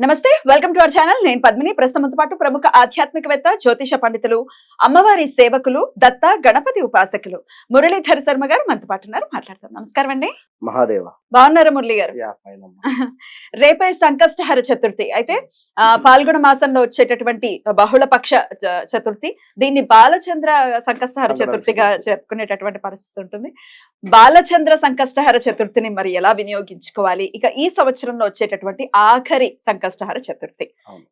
నమస్తే welcome to our channel. నేను పద్మిని. ప్రస్తుతంతో పాటు ప్రముఖ ఆధ్యాత్మికవేత్త జ్యోతిష పండితులు అమ్మవారి సేవకులు దత్త గణపతి ఉపాసకులు మురళీధర్ శర్మ గారు మనతో పాటు ఉన్నారు. మాట్లాడతాం నమస్కారం అండి. మహాదేవ. బాగున్నారా మురళి గారు. రేపే సంకష్టహర చతుర్థి. అయితే పాల్గొన మాసంలో వచ్చేటటువంటి బహుళపక్ష చ- చతుర్థి. దీన్ని బాలచంద్ర సంకష్టహర చతుర్థిగా చతుర్థి. చెప్పుకునేటటువంటి పరిస్థితి ఉంటుంది. బాలచంద్ర సంకష్టహర చతుర్థిని మరి ఎలా వినియోగించుకోవాలి? ఇక ఈ సంవత్సరంలో వచ్చేటటువంటి ఆఖరి సంకష్టహర చతుర్థి.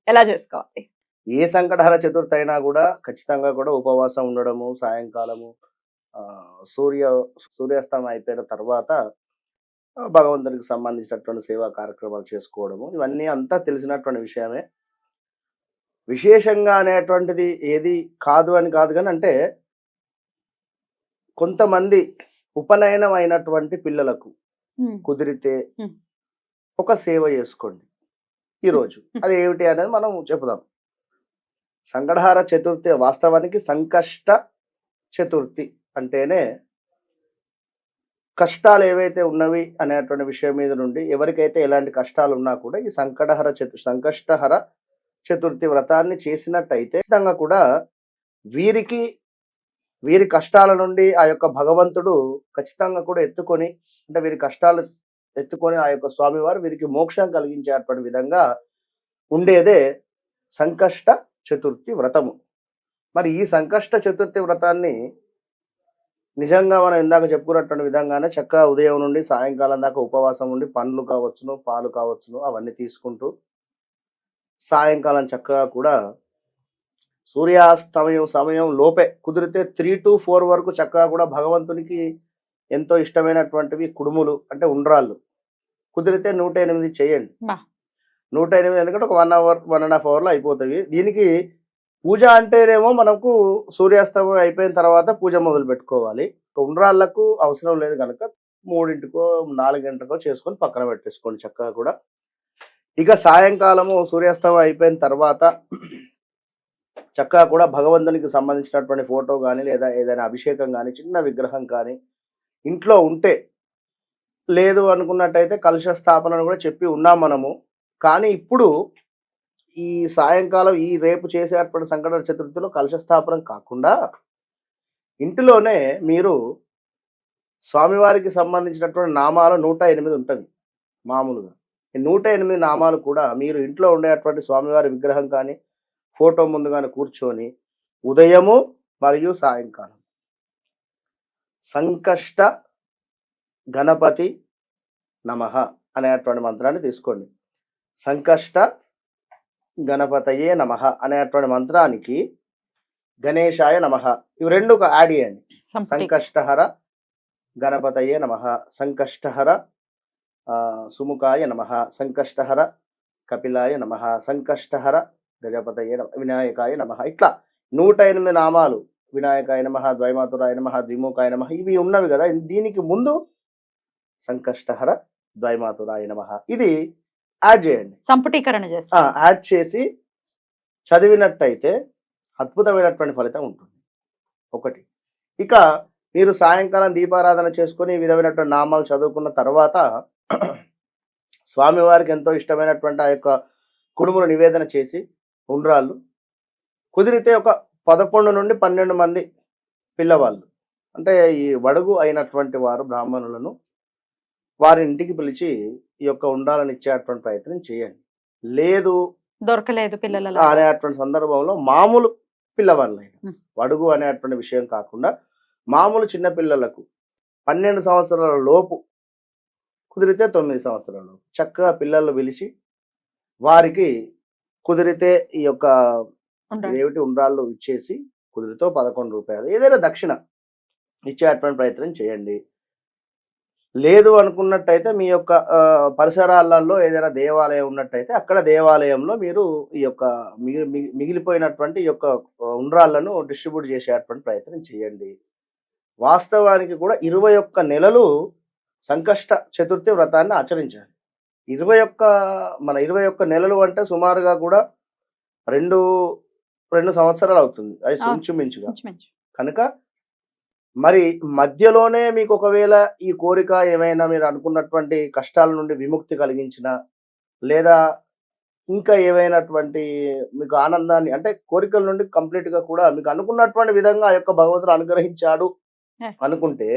ఎలా చేసుకోవాలి? ఏ సంకటహర చతుర్థి అయినా కూడా ఖచ్చితంగా కూడా ఉపవాసం ఉండడము సాయంకాలము ఆ, సూర్య సూర్యాస్తమయం అయిపోయిన తర్వాత భగవంతునికి సంబంధించినటువంటి సేవా కార్యక్రమాలు చేసుకోవడము ఇవన్నీ అంతా తెలిసినటువంటి విషయమే. విశేషంగా అనేటువంటిది ఏది కాదు అని కాదు కానీ అంటే కొంతమంది ఉపనయనం అయినటువంటి పిల్లలకు కుదిరితే. ఒక సేవ చేసుకోండి. ఈరోజు అది ఏమిటి అనేది మనం చెప్పుదాం. సంకటహార చతుర్థి వాస్తవానికి సంకష్ట చతుర్థి అంటేనే కష్టాలు ఏవైతే ఉన్నవి అనేటువంటి విషయం మీద నుండి ఎవరికైతే ఎలాంటి కష్టాలు ఉన్నా కూడా ఈ సంకటహర చతు సంకష్టహర చతుర్థి వ్రతాన్ని చేసినట్టయితే ఖచ్చితంగా కూడా వీరికి వీరి కష్టాల నుండి ఆ యొక్క భగవంతుడు ఖచ్చితంగా కూడా ఎత్తుకొని అంటే వీరి కష్టాలు ఎత్తుకొని ఆ యొక్క స్వామివారు వీరికి మోక్షం కలిగించేటువంటి విధంగా ఉండేదే సంకష్ట చతుర్థి వ్రతము. మరి ఈ సంకష్ట చతుర్థి వ్రతాన్ని నిజంగా మనం ఇందాక చెప్పుకున్నటువంటి విధంగానే చక్కగా ఉదయం నుండి సాయంకాలం దాకా ఉపవాసం ఉండి పండ్లు కావచ్చును పాలు కావచ్చును అవన్నీ తీసుకుంటూ సాయంకాలం చక్కగా కూడా సూర్యాస్తమయం సమయం లోపే కుదిరితే త్రీ టు ఫోర్ వరకు చక్కగా కూడా భగవంతునికి ఎంతో ఇష్టమైనటువంటివి కుడుములు అంటే ఉండ్రాళ్ళు. కుదిరితే నూట ఎనిమిది చేయండి. నూట ఎనిమిది ఎందుకంటే ఒక one hour one and half అవర్లో అయిపోతాయి దీనికి పూజ అంటేనేమో మనకు సూర్యాస్తమయం అయిపోయిన తర్వాత పూజ మొదలు పెట్టుకోవాలి. ఉండ్రాళ్ళకు అవసరం లేదు కనుక మూడింటికో నాలుగు గంటలకో చేసుకొని పక్కన పెట్టేసుకోండి చక్కగా కూడా. ఇక సాయంకాలము సూర్యాస్తమయం అయిపోయిన తర్వాత చక్కగా కూడా భగవంతునికి సంబంధించినటువంటి ఫోటో కానీ లేదా ఏదైనా అభిషేకం కానీ చిన్న విగ్రహం కానీ ఇంట్లో ఉంటే లేదు అనుకున్నట్టయితే కలుష స్థాపన కూడా చెప్పి ఉన్నాం మనము. కానీ ఇప్పుడు ఈ సాయంకాలం ఈ రేపు చేసేటువంటి సంకట చతుర్థిలో కలుష స్థాపనం కాకుండా ఇంటిలోనే మీరు స్వామివారికి సంబంధించినటువంటి నామాలు నూట ఎనిమిది ఉంటుంది మామూలుగా. ఈ నూట ఎనిమిది నామాలు కూడా మీరు ఇంట్లో ఉండేటువంటి స్వామివారి విగ్రహం కానీ ఫోటో ముందు కానీ కూర్చొని ఉదయము మరియు సాయంకాలం సంకష్ట గణపతి నమః అనేటువంటి మంత్రాన్ని తీసుకోండి సంకష్ట గణపతయే నమః అనేటువంటి మంత్రానికి గణేశాయ నమః ఇవి రెండు ఒక యాడ్ చేయండి. సంకష్టహర గణపతయే నమ సంకష్టహర సుముఖాయ నమ సంకష్టహర కపిలాయ నమ సంకష్టహర గజపతయే నమ వినాయకాయ నమ ఇట్లా నూట ఎనిమిది నామాలు వినాయకాయ నమ ద్వైమాతురాయ నమ ద్విముఖాయ నమ ఇవి ఉన్నవి కదా. దీనికి ముందు సంకష్టహర ద్వైమాతురాయ నమ. ఇది యాడ్ చేయండి. సంపుటీకరణ చేస్తాం. యాడ్ చేసి చదివినట్టయితే అద్భుతమైనటువంటి ఫలితం ఉంటుంది. ఒకటి. ఇక మీరు సాయంకాలం దీపారాధన చేసుకొని విధమైనటువంటి నామాలు చదువుకున్న తర్వాత స్వామివారికి ఎంతో ఇష్టమైనటువంటి ఆ యొక్క కుడుములు నివేదన చేసి ఉండ్రాళ్ళు. కుదిరితే ఒక పదకొండు నుండి పన్నెండు మంది పిల్లవాళ్ళు అంటే ఈ వడుగు అయినటువంటి వారు బ్రాహ్మణులను వారి ఇంటికి పిలిచి ఈ యొక్క ఉండాలని ఇచ్చేటువంటి ప్రయత్నం చేయండి లేదు దొరకలేదు పిల్లల అనేటువంటి సందర్భంలో మామూలు పిల్లవాళ్ళైనా Hmm. వడుగు అనేటువంటి విషయం కాకుండా మామూలు చిన్న పిల్లలకు పన్నెండు సంవత్సరాల లోపు కుదిరితే తొమ్మిది సంవత్సరాల చక్కగా పిల్లలు పిలిచి వారికి కుదిరితే ఈ యొక్క. ఏమిటి ఉండ్రాళ్ళు ఇచ్చేసి కుదిరితో పదకొండు రూపాయలు ఏదైనా దక్షిణ ఇచ్చేటువంటి ప్రయత్నం చేయండి. లేదు అనుకున్నట్టయితే మీ యొక్క పరిసరాలలో ఏదైనా దేవాలయం ఉన్నట్టయితే అక్కడ దేవాలయంలో మీరు ఈ యొక్క మిగిలిపోయినటువంటి ఈ యొక్క ఉండ్రాళ్ళను డిస్ట్రిబ్యూట్ చేసేటువంటి ప్రయత్నం చేయండి. వాస్తవానికి కూడా ఇరవై ఒక్క నెలలు సంకష్ట చతుర్థి వ్రతాన్ని ఆచరించాలి. ఇరవై ఒక్క మన ఇరవై ఒక్క నెలలు అంటే సుమారుగా కూడా రెండు రెండు సంవత్సరాలు అవుతుంది అది. ఇంచుమించుగా ఇంచుమించు. కనుక మరి మధ్యలోనే మీకు ఒకవేళ ఈ కోరిక ఏమైనా మీరు అనుకున్నటువంటి కష్టాల నుండి విముక్తి కలిగించిన లేదా ఇంకా ఏవైనటువంటి మీకు ఆనందాన్ని అంటే కోరికల నుండి కంప్లీట్గా కూడా మీకు అనుకున్నటువంటి విధంగా ఆ యొక్క భగవంతుడు అనుగ్రహించాడు. అనుకుంటే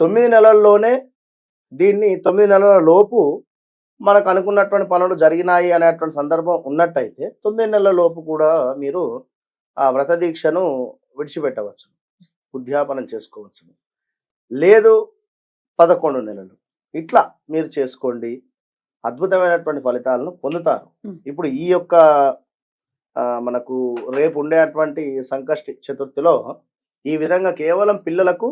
తొమ్మిది నెలల్లోనే దీన్ని తొమ్మిది నెలల లోపు మనకు అనుకున్నటువంటి పనులు జరిగినాయి అనేటువంటి సందర్భం ఉన్నట్టయితే తొమ్మిది నెలల లోపు కూడా మీరు ఆ వ్రత దీక్షను విడిచిపెట్టవచ్చు ఉద్యాపనం చేసుకోవచ్చు. లేదు పదకొండు నెలలు. ఇట్లా మీరు చేసుకోండి. అద్భుతమైనటువంటి ఫలితాలను పొందుతారు. ఇప్పుడు ఈ యొక్క మనకు రేపు ఉండేటువంటి సంకష్టి చతుర్థిలో ఈ విధంగా కేవలం పిల్లలకు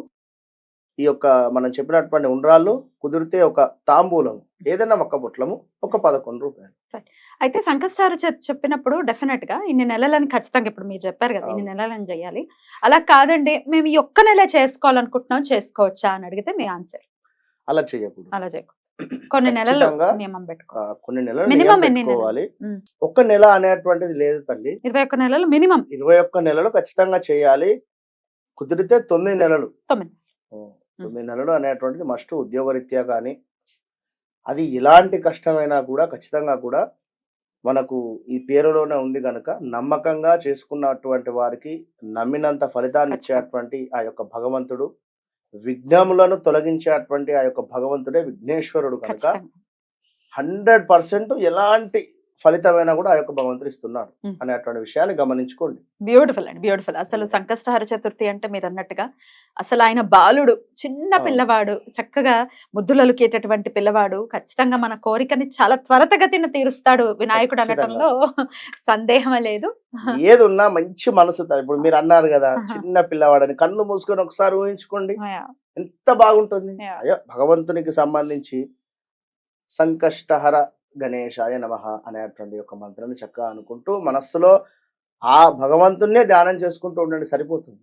ఈ యొక్క మనం చెప్పినటువంటి ఉండ్రాళ్ళు కుదిరితే ఒక తాంబూలం ఏదైనా ఒక్క బుట్లము ఒక పదకొండు రూపాయలు. అయితే సంకష్టారు చెప్పినప్పుడు డెఫినెట్గా ఇన్ని నెలలని ఖచ్చితంగా ఇప్పుడు మీరు చెప్పారు కదా ఇన్ని. నెలలని చేయాలి. అలా కాదండి మేము ఈ ఒక్క నెల చేసుకోవాలనుకుంటున్నాం చేసుకోవచ్చా అని అడిగితే మీ ఆన్సర్ అలా చేయకూడదు. అలా చేయకూడదు. కొన్ని నెలలు నియమం పెట్టుకో. కొన్ని నెలలు నెలలు? పెట్టుకోవాలి. ఒక్క నెల అనేటువంటిది లేదు తల్లి. ఇరవై ఒక్క నెలలు మినిమం. ఇరవై ఒక్క నెలలు ఖచ్చితంగా చేయాలి. కుదిరితే తొమ్మిది నెలలు. తొమ్మిది. తొమ్మిది నెలలు అనేటువంటిది మస్ట్ ఉద్యోగరీత్యా కానీ అది ఎలాంటి కష్టమైనా కూడా ఖచ్చితంగా కూడా మనకు ఈ పేరులోనే ఉంది కనుక నమ్మకంగా చేసుకున్నటువంటి వారికి నమ్మినంత ఫలితాన్ని ఇచ్చేటువంటి ఆ యొక్క భగవంతుడు విఘ్నములను తొలగించేటువంటి ఆ యొక్క భగవంతుడే విఘ్నేశ్వరుడు కనుక హండ్రెడ్ పర్సెంట్ ఎలాంటి ఫలితమైనా కూడా ఆ యొక్క భగవంతుడు ఇస్తున్నాడు ఉం. అనేటువంటి విషయాన్ని గమనించుకోండి. బ్యూటిఫుల్ అండి బ్యూటిఫుల్ అసలు సంకష్టహార చతుర్థి అంటే మీరు అన్నట్టుగా అసలు ఆయన బాలుడు చిన్న. పిల్లవాడు చక్కగా ముద్దులొలికేటటువంటి పిల్లవాడు ఖచ్చితంగా మన కోరికని చాలా త్వరతగతిన తీరుస్తాడు వినాయకుడు అనటంలో సందేహమే లేదు. ఏది ఉన్నా మంచి మనసు ఇప్పుడు మీరు అన్నారు కదా చిన్న పిల్లవాడని కళ్ళు మూసుకొని ఒకసారి ఊహించుకోండి. ఎంత బాగుంటుంది. అయ్యో భగవంతునికి సంబంధించి సంకష్టహర గణేశాయ నమ అనేటువంటి ఒక మంత్రాన్ని చక్కగా అనుకుంటూ మనస్సులో ఆ భగవంతున్నే ధ్యానం చేసుకుంటూ ఉండండి సరిపోతుంది.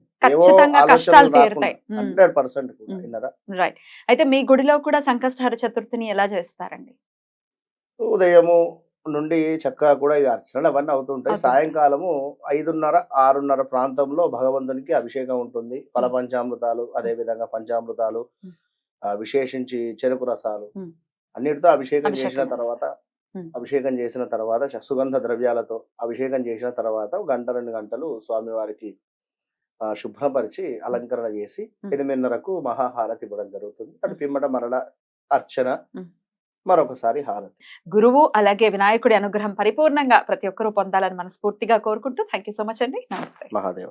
Hundred percent right. అయితే మీ గుడిలో కూడా సంకష్టహార చతుర్థిని ఎలా చేస్తారండి? ఉదయము నుండి చక్కగా కూడా ఇక అర్చనలు అవన్నీ అవుతుంటాయి. సాయంకాలము ఐదున్నర ఆరున్నర ప్రాంతంలో భగవంతునికి అభిషేకం ఉంటుంది. ఫల పంచామృతాలు అదే విధంగా పంచామృతాలు విశేషించి చెరుకు రసాలు. అన్నిటితో అభిషేకం చేసిన. తర్వాత. అభిషేకం చేసిన తర్వాత సుగంధ ద్రవ్యాలతో అభిషేకం చేసిన తర్వాత గంట రెండు గంటలు స్వామివారికి శుభ్రపరిచి అలంకరణ చేసి. ఎనిమిదిన్నరకు మహాహారతి ఇవ్వడం జరుగుతుంది అటు పిమ్మట మరల అర్చన. మరొకసారి హారతి గురువు అలాగే వినాయకుడి అనుగ్రహం పరిపూర్ణంగా ప్రతి ఒక్కరూ పొందాలని మనస్ఫూర్తిగా కోరుకుంటూ థ్యాంక్ యూ సో మచ్ అండి నమస్తే మహాదేవ